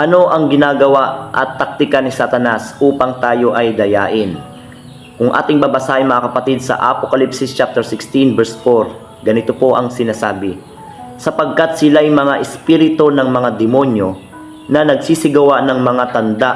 Ano ang ginagawa at taktika ni Satanas upang tayo ay dayain? Kung ating babasahin mga kapatid sa Apocalypse chapter 16 verse 4, ganito po ang sinasabi. Sapagkat sila'y mga espiritu ng mga demonyo na nagsisigawa ng mga tanda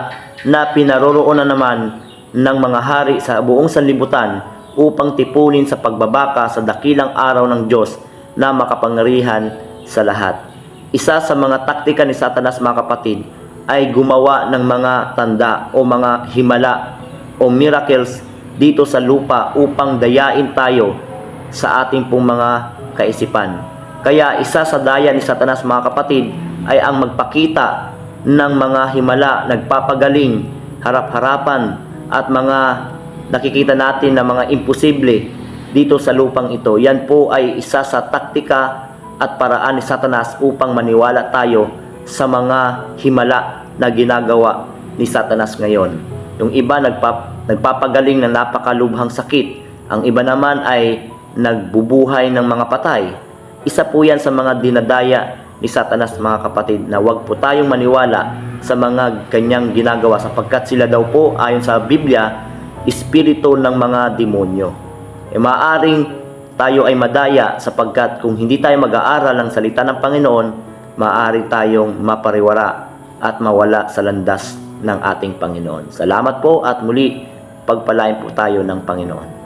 na pinaroroonan naman ng mga hari sa buong sanlibutan upang tipunin sa pagbabaka sa dakilang araw ng Diyos na makapangyarihan sa lahat. Isa sa mga taktika ni Satanas mga kapatid ay gumawa ng mga tanda o mga himala o miracles dito sa lupa upang dayain tayo sa ating pong mga kaisipan. Kaya isa sa daya ni Satanas mga kapatid ay ang magpakita ng mga himala, nagpapagaling, harap-harapan at mga nakikita natin na mga imposible dito sa lupang ito. Yan po ay isa sa taktika at paraan ni Satanas upang maniwala tayo sa mga himala na ginagawa ni Satanas ngayon. Yung iba nagpap nagpapagaling ng napakalubhang sakit. Ang iba naman ay nagbubuhay ng mga patay. Isa po yan sa mga dinadaya ni Satanas mga kapatid na wag po tayong maniwala sa mga kanyang ginagawa sapagkat sila daw po ayon sa Biblia espiritu ng mga demonyo. E maaring tayo ay madaya sapagkat kung hindi tayo mag-aaral ng salita ng Panginoon, maaari tayong mapariwara at mawala sa landas ng ating Panginoon. Salamat po at muli pagpalain po tayo ng Panginoon.